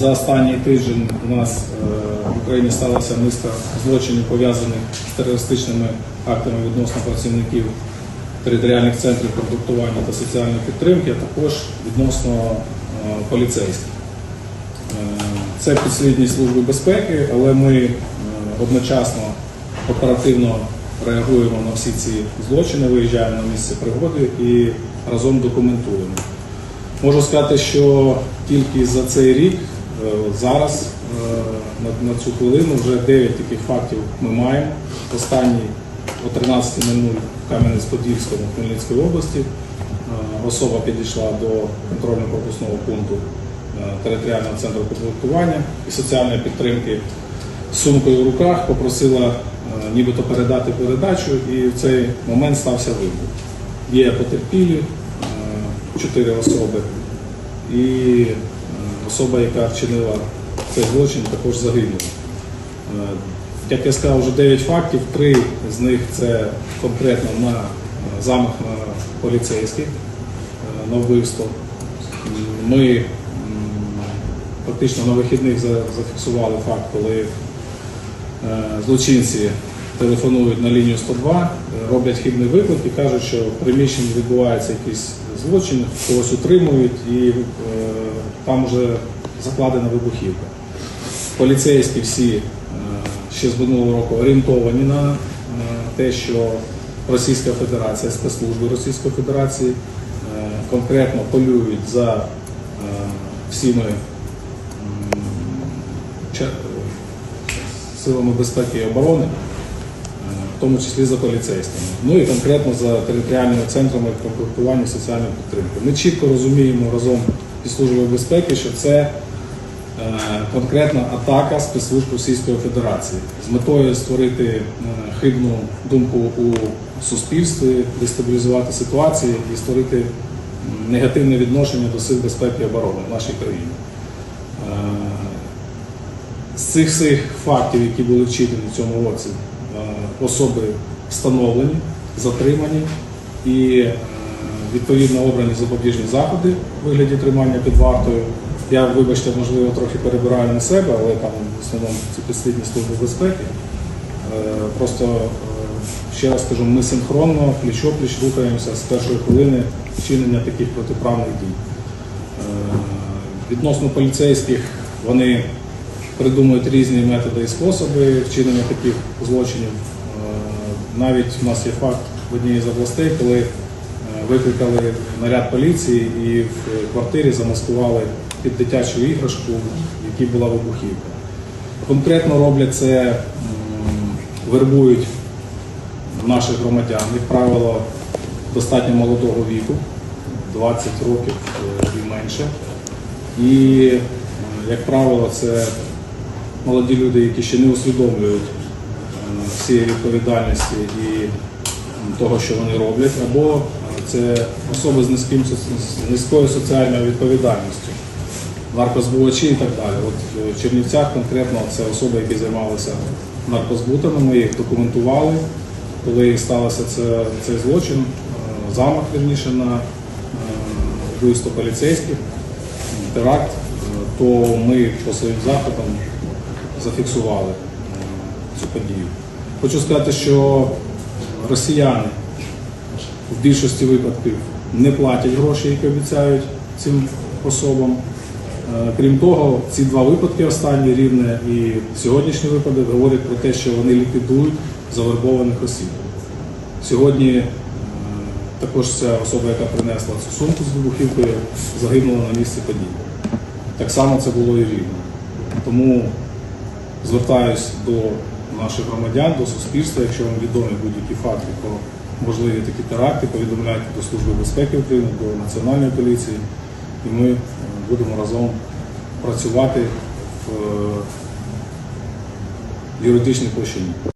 За останній тиждень у нас е, в Україні сталося низка злочинів пов'язаних з терористичними актами відносно працівників територіальних центрів продуктування та соціальної підтримки, а також відносно е, поліцейських. Е, Це підслідність Служби безпеки, але ми одночасно оперативно реагуємо на всі ці злочини, виїжджаємо на місце пригоди і разом документуємо. Можу сказати, що тільки за цей рік зараз е, на, цю хвилину вже 9 таких фактів ми маємо. Останній о 13.00 в Кам'янець-Подільському Хмельницької області е, особа підійшла до контрольно-пропускного пункту е, територіального центру комплектування і соціальної підтримки з сумкою в руках, попросила е, нібито передати передачу, і в цей момент стався вибух. Є потерпілі, е, чотири особи, і е, особа, яка вчинила цей злочин, також загинула. Е, Як я сказав, вже 9 фактів, три з них це конкретно на е, замах на поліцейських, е, на вбивство. Ми фактично на вихідних зафіксували факт, коли злочинці телефонують на лінію 102, е, роблять хибний виклик і кажуть, що в приміщенні відбувається якийсь злочин, когось утримують і там вже закладена вибухівка. Поліцейські всі е, ще з минулого року орієнтовані на е, те, що Російська Федерація, спецслужби Російської Федерації е, конкретно полюють за всіми силами безпеки і оборони, в тому числі за поліцейськими. Ну і конкретно за територіальними центрами комплектування соціальної підтримки. Ми чітко розуміємо разом зі Службою безпеки, що це е, конкретна атака спецслужб Російської Федерації з метою створити е, хибну думку у суспільстві, дестабілізувати ситуацію і створити негативне відношення до сил безпеки і оборони в нашій країні. Е, з цих всіх фактів, які були вчинені в цьому році, особи встановлені, затримані і відповідно обрані запобіжні заходи у вигляді тримання під вартою. Я, вибачте, можливо, трохи перебираю на себе, але там в основному це підслідні служби безпеки. Е, Просто е, ще раз скажу, ми синхронно, пліч-опліч рухаємося з першої хвилини вчинення таких протиправних дій. Е, Відносно поліцейських вони придумують різні методи і способи вчинення таких злочинів. Навіть у нас є факт в одній з областей, коли викликали наряд поліції і в квартирі замаскували під дитячу іграшку, в якій була вибухівка. Конкретно роблять це, вербують наших громадян, як правило, достатньо молодого віку, 20 років і менше. І, як правило, це молоді люди, які ще не усвідомлюють е, всієї відповідальності і того, що вони роблять, або це особи з, низьким, з низькою соціальною відповідальністю, наркозбувачі і так далі. От е, в Чернівцях конкретно це особи, які займалися наркозбутами, ми їх документували, коли сталося це, цей злочин, е, замах верніше на е, вбивство поліцейських, теракт, то ми по своїм заходам зафіксували цю подію. Хочу сказати, що росіяни в більшості випадків не платять гроші, які обіцяють цим особам. Е, Крім того, ці два випадки останні рівне і сьогоднішній випадок говорять про те, що вони ліквідують завербованих осіб. Сьогодні е, також ця особа, яка принесла цю сумку з вибухівкою, загинула на місці події. Так само це було і рівно. Тому звертаюсь до наших громадян, до суспільства, якщо вам відомі будь-які факти про можливі такі теракти, повідомляйте до Служби безпеки України, до Національної поліції, і ми е, будемо разом працювати в е, юридичній площині.